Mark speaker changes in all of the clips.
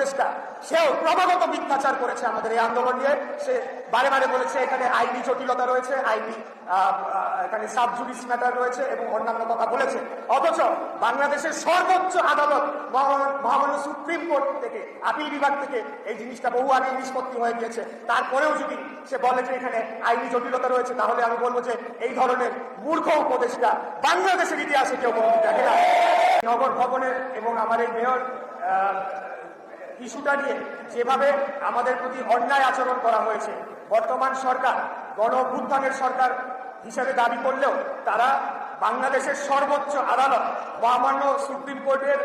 Speaker 1: উপদেষ্টা, সেও ক্রমাগত মিথ্যাচার করেছে আমাদের এই আন্দোলন নিয়ে। সে বারে বারে বলেছে, এখানে আইনি জটিলতা রয়েছে, আইনি এখানে সাব জুডিস ম্যাটার রয়েছে এবং অন্যান্য কথা বলেছে। অথচ বাংলাদেশের সর্বোচ্চ আদালত মহামান্য সুপ্রিম কোর্ট থেকে, আপিল বিভাগ থেকে এই জিনিসটা বহু আগে নিষ্পত্তি হয়ে গিয়েছে। তারপরেও যদি সে বলে যে এখানে আইনি জটিলতা রয়েছে, তাহলে আমি বলব যে এই ধরনের মূর্খ উপদেষ্টা বাংলাদেশের ইতিহাসে কেউ দেখে না। নগর ভবনের এবং আমার এই মেয়র ইস্যুটা নিয়ে যেভাবে আমাদের প্রতি অন্যায় আচরণ করা হয়েছে, বর্তমান সরকার গণ সরকার হিসেবে দাবি করলেও তারা বাংলাদেশের সর্বোচ্চ আদালত, মহামান্য সুপ্রিম কোর্টের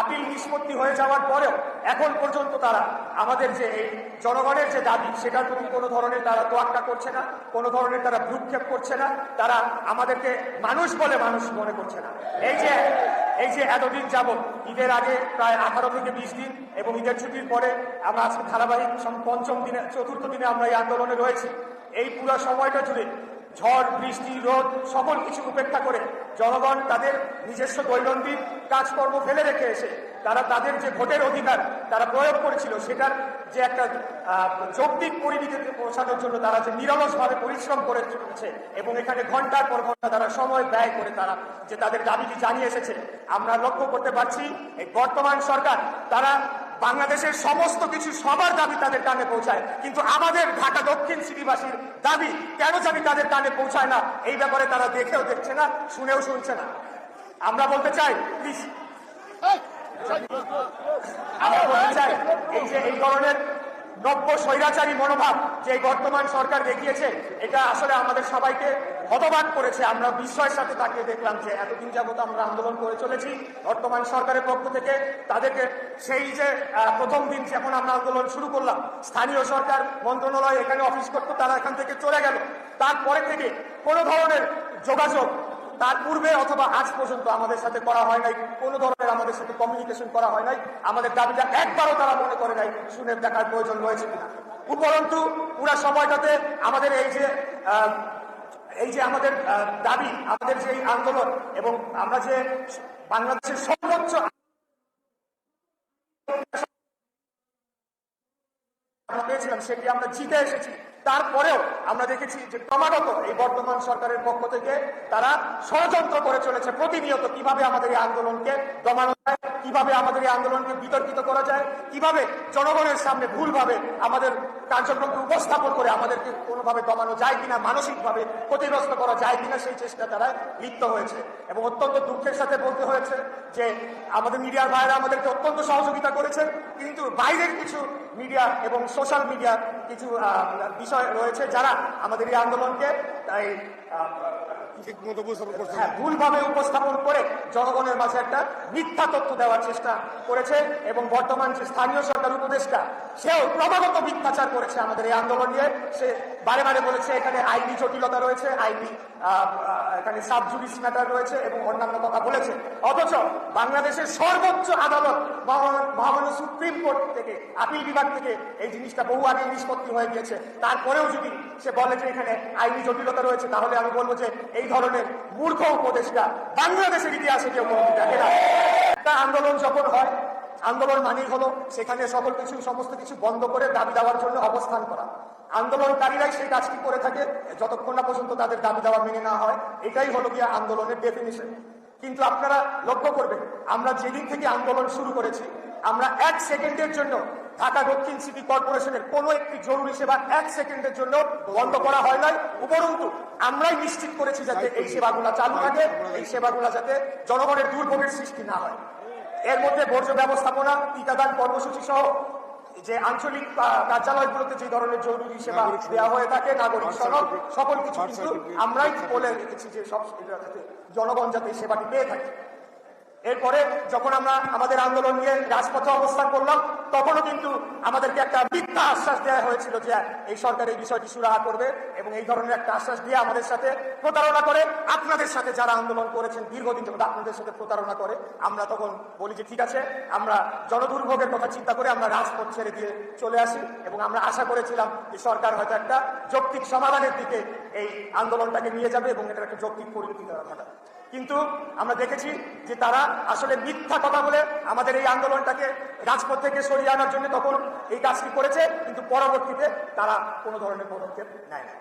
Speaker 1: আপিল নিষ্পত্তি হয়ে যাওয়ার পরেও এখন পর্যন্ত তারা আমাদের যে এই জনগণের যে দাবি, সেটার প্রতি কোনো ধরনের তারা তোয়াক্কা করছে না, কোনো ধরনের তারা ভ্রুক্ষেপ করছে না, তারা আমাদেরকে মানুষ বলে মানুষ মনে করছে না। এই যে এই যে এতদিন যাবত ঈদের আগে প্রায় আঠারো থেকে বিশ দিন এবং ঈদের ছুটির পরে আমরা আজকে ধারাবাহিক পঞ্চম দিনে, চতুর্থ দিনে আমরা এই আন্দোলনে রয়েছি। এই পুরো সময়টা জুড়ে ঝড়, বৃষ্টি, রোদ, সকল কিছু উপেক্ষা করে জনগণ তাদের নিজস্ব দৈনন্দিন কাজকর্ম ফেলে রেখে এসে তারা তাদের যে ভোটের অধিকার তারা প্রয়োগ করেছিল, সেটার যে একটা যৌক্তিক পরিণতিতে পৌঁছানোর জন্য তারা যে নিরলসভাবে পরিশ্রম করে চলেছে এবং এখানে ঘণ্টার পর ঘণ্টা তারা সময় ব্যয় করে তারা যে তাদের দাবিটি জানিয়ে এসেছে, আমরা লক্ষ্য করতে পারছি, এই বর্তমান সরকার তারা বাংলাদেশের সমস্ত কিছু সবার দাবি তাদের কানে পৌঁছায়, কিন্তু আমাদের ঢাকা দক্ষিণ সিটিবাসীর দাবি কেন জানি তাদের কানে পৌঁছায় না? এই ব্যাপারে তারা দেখেও দেখছে না, শুনেও শুনছে না। আমরা বলতে চাই প্লিজ আমরা বলতে চাই, এই যে এই ধরনের নব্য স্বৈরাচারী মনোভাব যে বর্তমান সরকার দেখিয়েছে, এটা আসলে আমাদের সবাইকে হতবাক করেছে। আমরা বিস্ময়ের সাথে তাকিয়ে দেখলাম যে এতদিন যাবত আমরা আন্দোলন করে চলেছি। বর্তমান সরকারের পক্ষ থেকে তাদেরকে সেই যে প্রথম দিন যখন আমরা আন্দোলন শুরু করলাম, স্থানীয় সরকার, মন্ত্রণালয় এখানে অফিস করতো, তারা এখান থেকে চলে গেল। তারপরে থেকে কোনো ধরনের যোগাযোগ তার পূর্বে অথবা আজ পর্যন্ত আমাদের সাথে করা হয় নাই। কোনো ধরনের আমাদের সাথে কমিউনিকেশন করা হয় নাই। আমাদের দাবিটা একবারও তারা মনে করে নাই, শুনে দেখার প্রয়োজন রয়েছে কিনা। উপরন্তু পুরা সময়টাতে আমাদের এই যে এই যে আমাদের দাবি, আমাদের যে আন্দোলন এবং আমরা যে বাংলাদেশের সর্বোচ্চ সেটি আমরা জিতে এসেছি। তারপরেও আমরা দেখেছি যে ক্রমাগত এই বর্তমান সরকারের পক্ষ থেকে তারা ষড়যন্ত্র করে চলেছে প্রতিনিয়ত কীভাবে আমাদের এই আন্দোলনকে দমানো কীভাবে আমাদের এই আন্দোলনকে বিতর্কিত করা যায়, কীভাবে জনগণের সামনে ভুলভাবে আমাদের কার্যক্রমকে উপস্থাপন করে আমাদেরকে কোনোভাবে দমানো যায় কিনা, মানসিকভাবে ক্ষতিগ্রস্ত করা যায় কিনা সেই চেষ্টা তারা লিপ্ত হয়েছে। এবং অত্যন্ত দুঃখের সাথে বলতে হয়েছে যে আমাদের মিডিয়ার ভাইরা আমাদেরকে অত্যন্ত সহযোগিতা করেছেন, কিন্তু বাইরের কিছু মিডিয়া এবং সোশ্যাল মিডিয়ার কিছু বিষয় রয়েছে যারা আমাদের এই আন্দোলনকে, তাই হ্যাঁ ভুলভাবে উপস্থাপন করে জনগণের মাঝে একটা মিথ্যা তথ্য দেওয়ার চেষ্টা করেছে এবং বর্তমান যে স্থানীয় সরকার উপদেষ্টা, সেও ক্রমাগত মিথ্যাচার করেছে আমাদের এই আন্দোলন নিয়ে। সে বারে বারে বলেছে, এখানে আইনি জটিলতা রয়েছে, আইনি এখানে ম্যাটার রয়েছে এবং অন্যান্য কথা বলেছে। অথচ বাংলাদেশের সর্বোচ্চ আদালত মহামান্য সুপ্রিম কোর্ট থেকে, আপিল বিভাগ থেকে এই জিনিসটা বহু আগে নিষ্পত্তি হয়ে গিয়েছে। তারপরেও যদি সে বলে যে এখানে আইনি জটিলতা রয়েছে, তাহলে আমি বলব যে এই ধরনের মূর্খ উপদেশটা বাংলাদেশের ইতিহাসে কেউ কোনোদিন দেখে না। একটা আন্দোলন যখন হয়, আন্দোলন মানেই হলো সেখানে সকল কিছু, সমস্ত কিছু বন্ধ করে দাবি দেওয়ার জন্য অবস্থান করা। আন্দোলনকারীরাই সেই কাজটি করে থাকে, যতক্ষণ না পর্যন্ত তাদের দাবি দেওয়া মেনে না হয়, এটাই হলো গিয়ে আন্দোলনের ডেফিনিশন কিন্তু আপনারা লক্ষ্য করবেন, আমরা যেদিন থেকে আন্দোলন শুরু করেছি, আমরা এক সেকেন্ডের জন্য ঢাকা দক্ষিণ সিটি কর্পোরেশনের কোনো একটি জরুরি সেবা এক সেকেন্ডের জন্য বন্ধ করা হয় নাই, উপরন্তু আমরাই নিশ্চিত করেছি যাতে এই সেবাগুলো চালু থাকে, এই সেবাগুলো যাতে জনগণের দুর্ভোগের সৃষ্টি না হয়। এর মধ্যে বর্জ্য ব্যবস্থাপনা, টিকাদান কর্মসূচি সহ যে আঞ্চলিক কার্যালয়গুলোতে যে ধরনের জরুরি সেবা দেওয়া হয়ে থাকে, নাগরিক সনদ, সকল কিছু কিন্তু আমরাই বলে রেখেছি যে সব জনগণ যাতে সেবাটি পেয়ে থাকে। এরপরে যখন আমরা আমাদের আন্দোলন নিয়ে রাজপথে অবস্থান করলাম, তখনও কিন্তু আমাদেরকে একটা মিথ্যা আশ্বাস দেওয়া হয়েছিল যে এই সরকার এই বিষয়টি সুরাহা করবে এবং এই ধরনের একটা আশ্বাস দিয়ে আমাদের সাথে প্রতারণা করে। আপনাদের সাথে যারা আন্দোলন করেছেন দীর্ঘদিন যাবত আপনাদের সাথে প্রতারণা করে, আমরা তখন বলি যে, ঠিক আছে, আমরা জনদুর্ভোগের কথা চিন্তা করে আমরা রাজপথ ছেড়ে দিয়ে চলে আসি। এবং আমরা আশা করেছিলাম যে সরকার হয়তো একটা যৌক্তিক সমাধানের দিকে এই আন্দোলনটাকে নিয়ে যাবে এবং এটার একটা যৌক্তিক পরিণতি দেওয়া ঘটাবে কিন্তু আমরা দেখেছি যে তারা আসলে মিথ্যা কথা বলে আমাদের এই আন্দোলনটাকে রাজপথ থেকে সরিয়ে আনার জন্য তখন এই কাজটি করেছে, কিন্তু পরবর্তীতে তারা কোনো ধরনের পদক্ষেপ নেয় না